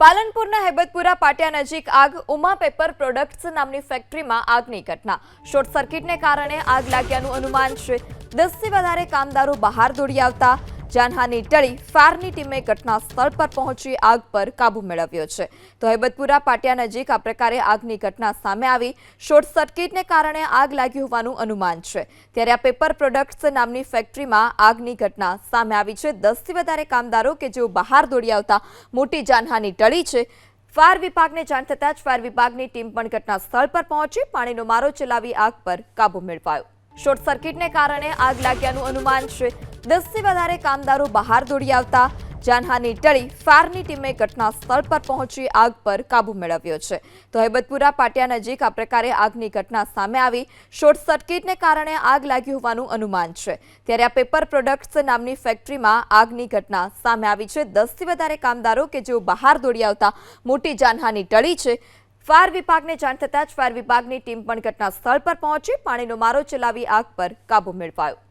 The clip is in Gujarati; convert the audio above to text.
પાલનપુરના હેબતપુરા પાટિયા નજીક આગ ઉમા પેપર પ્રોડક્ટ્સ નામની ફેક્ટરીમાં આગની ઘટના. શોર્ટ સર્કિટને કારણે આગ લાગ્યાનું અનુમાન છે. દસથી વધારે કામદારો બહાર દોડી આવતા જાનહાની ટળી ફાયરની ટીમે ઘટના સ્થળ પર પહોંચી આગ પર કાબુ મેળવ્યો છે. તો હેબતપુરા પાટિયા નજીક આ પ્રકારે આગની ઘટના સામે આવી. શોર્ટ સર્કિટને કારણે આગ લાગી હોવાનું અનુમાન છે. ત્યારે આ પેપર પ્રોડક્ટ્સ નામની ફેક્ટરીમાં આગની ઘટના સામે આવી છે. દસથી વધારે કામદારો કે જેઓ બહાર દોડી આવતા મોટી જાનહાની ટળી છે. ફાયર વિભાગને જાણ થતાં જ ફાયર વિભાગની ટીમ પણ ઘટના સ્થળ પર પહોંચી પાણીનો મારો ચલાવી આગ પર કાબુ મેળવાયો. શોર્ટ સર્કિટને કારણે આગ લાગ્યાનું અનુમાન છે. દસથી વધારે કામદારો બહાર દોડી આવતા જાનહાની ટળી ફાયરની ટીમે ઘટના સ્થળ પર પહોંચી આગ પર કાબુ મેળવ્યો છે. તો હેબતપુરા પાટિયા નજીક આ પ્રકારે આગની ઘટના સામે આવી. શોર્ટ સર્કિટને કારણે આગ લાગી હોવાનું અનુમાન છે. ત્યારે આ પેપર પ્રોડક્ટ્સ નામની ફેક્ટરીમાં આગની ઘટના સામે આવી છે. દસથી વધારે કામદારો કે જેઓ બહાર દોડી આવતા મોટી જાનહાની ટળી છે. ફાયર વિભાગને જાણ થતાં જ ફાયર વિભાગની ટીમ પણ ઘટના સ્થળ પર પહોંચી પાણીનો મારો ચલાવી આગ પર કાબુ મેળવાયો.